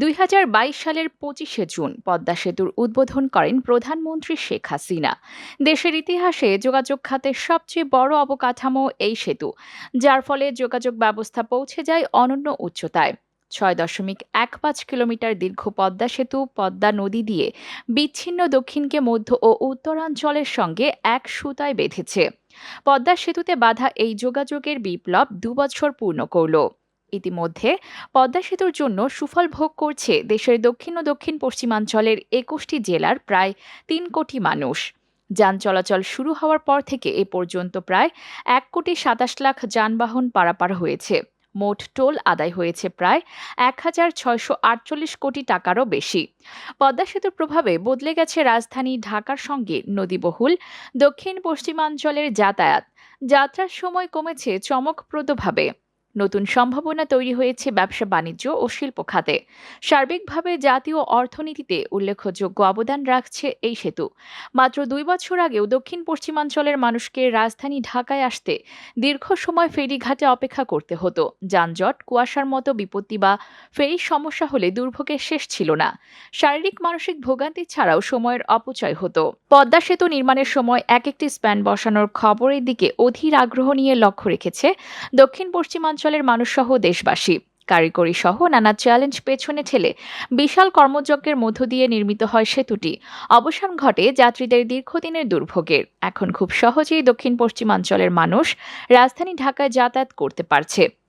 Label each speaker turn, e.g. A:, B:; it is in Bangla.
A: দুই হাজার বাইশ সালের পঁচিশে জুন পদ্মা সেতুর উদ্বোধন করেন প্রধানমন্ত্রী শেখ হাসিনা। দেশের ইতিহাসে যোগাযোগ খাতের সবচেয়ে বড় অবকাঠামো এই সেতু, যার ফলে যোগাযোগ ব্যবস্থা পৌঁছে যায় অনন্য উচ্চতায়। ছয় দশমিক এক পাঁচ কিলোমিটার দীর্ঘ পদ্মা সেতু পদ্মা নদী দিয়ে বিচ্ছিন্ন দক্ষিণকে মধ্য ও উত্তরাঞ্চলের সঙ্গে এক সুতায় বেঁধেছে। পদ্মা সেতুতে বাধা এই যোগাযোগের বিপ্লব দুবছর পূর্ণ করল। ইতিমধ্যে পদ্মা সেতুর জন্য সুফল ভোগ করছে দেশের দক্ষিণ ও দক্ষিণ পশ্চিমাঞ্চলের একুশটি জেলার প্রায় তিন কোটি মানুষ। যান চলাচল শুরু হওয়ার পর থেকে এ পর্যন্ত প্রায় এক কোটি সাতাশ লাখ যানবাহন পারাপার হয়েছে। মোট টোল আদায় হয়েছে প্রায় এক হাজার ছয়শো আটচল্লিশ কোটি টাকারও বেশি। পদ্মা সেতুর প্রভাবে বদলে গেছে রাজধানী ঢাকার সঙ্গে নদীবহুল, দক্ষিণ পশ্চিমাঞ্চলের যাতায়াত। যাত্রার সময় কমেছে চমকপ্রদভাবে। নতুন সম্ভাবনা তৈরি হয়েছে ব্যবসা বাণিজ্য ও শিল্প খাতে। সার্বিকভাবে জাতীয় অর্থনীতিতে উল্লেখযোগ্য অবদান রাখছে এই সেতু। মাত্র দুই বছর আগেও দক্ষিণ পশ্চিমাঞ্চলের মানুষকে রাজধানী ঢাকায় আসতে দীর্ঘ সময় ফেরিঘাটে অপেক্ষা করতে হতো। যানজট, কুয়াশার মতো বিপত্তি বা ফেরির সমস্যা হলে দুর্ভোগের শেষ ছিল না। শারীরিক, মানসিক ভোগান্তি ছাড়াও সময়ের অপচয় হতো। পদ্মা সেতু নির্মাণের সময় এক একটি স্প্যান বসানোর খবরের দিকে অধীর আগ্রহ নিয়ে লক্ষ্য রেখেছে দক্ষিণ পশ্চিমাঞ্চলের মানুষসহ দেশবাসী। কারিগরি সহ নানা চ্যালেঞ্জ পেছনে ঠেলে বিশাল কর্মযজ্ঞের মধ্য দিয়ে নির্মিত হয় সেতুটি। অবসান ঘটে যাত্রীদের দীর্ঘদিনের দুর্ভোগের। এখন খুব সহজেই দক্ষিণ পশ্চিমাঞ্চলের মানুষ রাজধানী ঢাকায় যাতায়াত করতে পারছে।